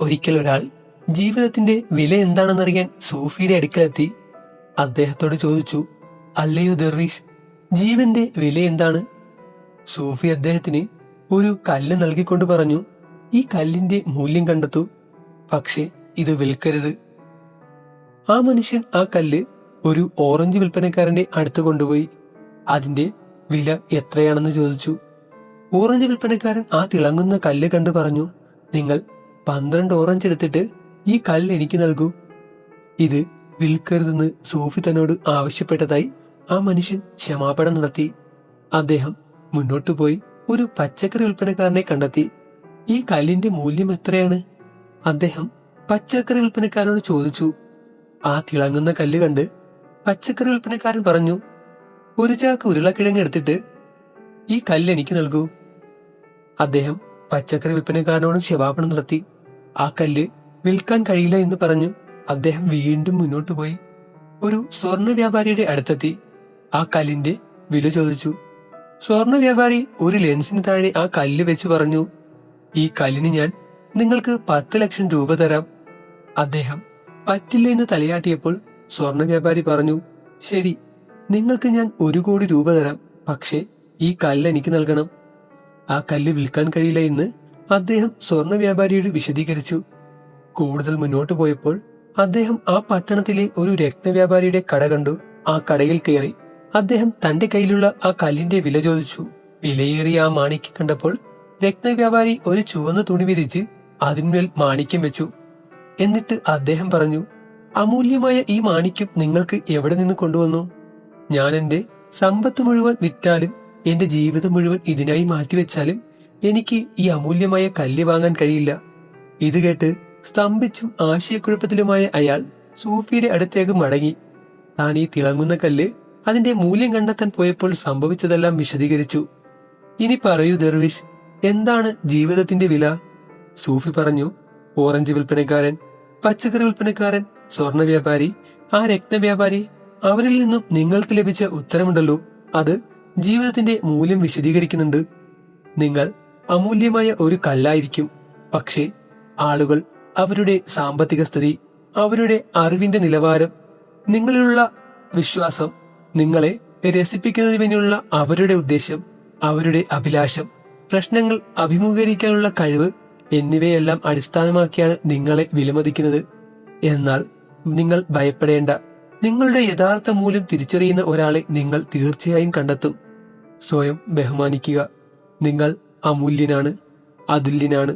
ഒരിക്കൽ ഒരാൾ ജീവിതത്തിന്റെ വില എന്താണെന്നറിയാൻ സൂഫിയുടെ അടുക്കലെത്തി. അദ്ദേഹത്തോട് ചോദിച്ചു അല്ലയോ ദർവീഷ് ജീവന്റെ വില എന്താണ്? സൂഫി അദ്ദേഹത്തിന് ഒരു കല്ല് നൽകിക്കൊണ്ട് പറഞ്ഞു ഈ കല്ലിന്റെ മൂല്യം കണ്ടെത്തു പക്ഷേ ഇത് വിൽക്കരുത്. ആ മനുഷ്യൻ ആ കല്ല് ഒരു ഓറഞ്ച് വിൽപ്പനക്കാരന്റെ അടുത്ത് കൊണ്ടുപോയി. അതിന്റെ വില എത്രയാണെന്ന് ചോദിച്ചു. ഓറഞ്ച് വിൽപ്പനക്കാരൻ ആ തിളങ്ങുന്ന കല്ല് കണ്ടു പറഞ്ഞു നിങ്ങൾ പന്ത്രണ്ട് ഓറഞ്ച് എടുത്തിട്ട് ഈ കല്ല് എനിക്ക് നൽകൂ. ഇത് വിൽക്കരുതെന്ന് സൂഫി തന്നോട് ആവശ്യപ്പെട്ടതായി ആ മനുഷ്യൻ ക്ഷമാപണം നടത്തി. അദ്ദേഹം മുന്നോട്ടു പോയി ഒരു പച്ചക്കറി വിൽപ്പനക്കാരനെ കണ്ടെത്തി. ഈ കല്ലിന്റെ മൂല്യം എത്രയാണ്? അദ്ദേഹം പച്ചക്കറി വിൽപ്പനക്കാരനോട് ചോദിച്ചു. ആ തിളങ്ങുന്ന കല്ല് കണ്ട് പച്ചക്കറി വിൽപ്പനക്കാരൻ പറഞ്ഞു ഒരു ചാക്ക് ഉരുളക്കിഴങ്ങ് എടുത്തിട്ട് ഈ കല്ല് എനിക്ക് നൽകൂ. അദ്ദേഹം പച്ചക്കറി വിൽപ്പനക്കാരനോടും ക്ഷമാപണം നടത്തി. ആ കല്ല് വിൽക്കാൻ കഴിയില്ല എന്ന് പറഞ്ഞു അദ്ദേഹം വീണ്ടും മുന്നോട്ട് പോയി. ഒരു സ്വർണ വ്യാപാരിയുടെ അടുത്തെത്തി ആ കല്ലിന്റെ വില ചോദിച്ചു. സ്വർണ വ്യാപാരി ഒരു ലെൻസിന് താഴെ ആ കല്ല് വെച്ച് പറഞ്ഞു ഈ കല്ലിന് ഞാൻ നിങ്ങൾക്ക് പത്ത് ലക്ഷം രൂപ തരാം. അദ്ദേഹം പറ്റില്ല എന്ന് തലയാട്ടിയപ്പോൾ സ്വർണ വ്യാപാരി പറഞ്ഞു ശരി നിങ്ങൾക്ക് ഞാൻ ഒരു കോടി രൂപ തരാം പക്ഷേ ഈ കല്ല് എനിക്ക് നൽകണം. ആ കല്ല് വിൽക്കാൻ കഴിയില്ല എന്ന് അദ്ദേഹം സ്വർണ വ്യാപാരിയോട് വിശദീകരിച്ചു. കൂടുതൽ മുന്നോട്ട് പോയപ്പോൾ അദ്ദേഹം ആ പട്ടണത്തിലെ ഒരു രത്നവ്യാപാരിയുടെ കട കണ്ടു. ആ കടയിൽ കയറി അദ്ദേഹം തന്റെ കയ്യിലുള്ള ആ കല്ലിന്റെ വില ചോദിച്ചു. വിലയേറിയ ആ മാണിക്യം കണ്ടപ്പോൾ രത്നവ്യാപാരി ഒരു ചുവന്ന തുണി വിരിച്ച് അതിന്മേൽ മാണിക്യം വെച്ചു. എന്നിട്ട് അദ്ദേഹം പറഞ്ഞു അമൂല്യമായ ഈ മാണിക്യം നിങ്ങൾക്ക് എവിടെ നിന്ന് കൊണ്ടുവന്നു? ഞാൻ എന്റെ സമ്പത്ത് മുഴുവൻ വിറ്റാലും എന്റെ ജീവിതം മുഴുവൻ ഇതിനായി മാറ്റിവെച്ചാലും എനിക്ക് ഈ അമൂല്യമായ കല്ല് വാങ്ങാൻ കഴിയില്ല. ഇത് കേട്ട് സ്തംഭിച്ചും ആശയക്കുഴപ്പത്തിലുമായ അയാൾ സൂഫിയുടെ അടുത്തേക്ക് മടങ്ങി. താൻ ഈ തിളങ്ങുന്ന കല്ല് അതിന്റെ മൂല്യം കണ്ടെത്താൻ പോയപ്പോൾ സംഭവിച്ചതെല്ലാം വിശദീകരിച്ചു. ഇനി പറയൂ ദർവിഷ് എന്താണ് ജീവിതത്തിന്റെ വില? സൂഫി പറഞ്ഞു ഓറഞ്ച് വിൽപ്പനക്കാരൻ പച്ചക്കറി വിൽപ്പനക്കാരൻ സ്വർണ വ്യാപാരി ആ രത്നവ്യാപാരി അവരിൽ നിന്നും നിങ്ങൾക്ക് ലഭിച്ച ഉത്തരമുണ്ടല്ലോ. അത് ജീവിതത്തിന്റെ മൂല്യം വിശദീകരിക്കുന്നുണ്ട്. നിങ്ങൾ അമൂല്യമായ ഒരു കല്ലായിരിക്കും. പക്ഷേ ആളുകൾ അവരുടെ സാമ്പത്തിക സ്ഥിതി അവരുടെ അറിവിന്റെ നിലവാരം നിങ്ങളിലുള്ള വിശ്വാസം നിങ്ങളെ രസിപ്പിക്കുന്നതിനുള്ള അവരുടെ ഉദ്ദേശം അവരുടെ അഭിലാഷം പ്രശ്നങ്ങൾ അഭിമുഖീകരിക്കാനുള്ള കഴിവ് എന്നിവയെല്ലാം അടിസ്ഥാനമാക്കിയാണ് നിങ്ങളെ വിലമതിക്കുന്നത്. എന്നാൽ നിങ്ങൾ ഭയപ്പെടേണ്ട നിങ്ങളുടെ യഥാർത്ഥ മൂല്യം തിരിച്ചറിയുന്ന ഒരാളെ നിങ്ങൾ തീർച്ചയായും കണ്ടെത്തും. സ്വയം ബഹുമാനിക്കുക. നിങ്ങൾ അമൂല്യനാണ് അതുല്യനാണ്.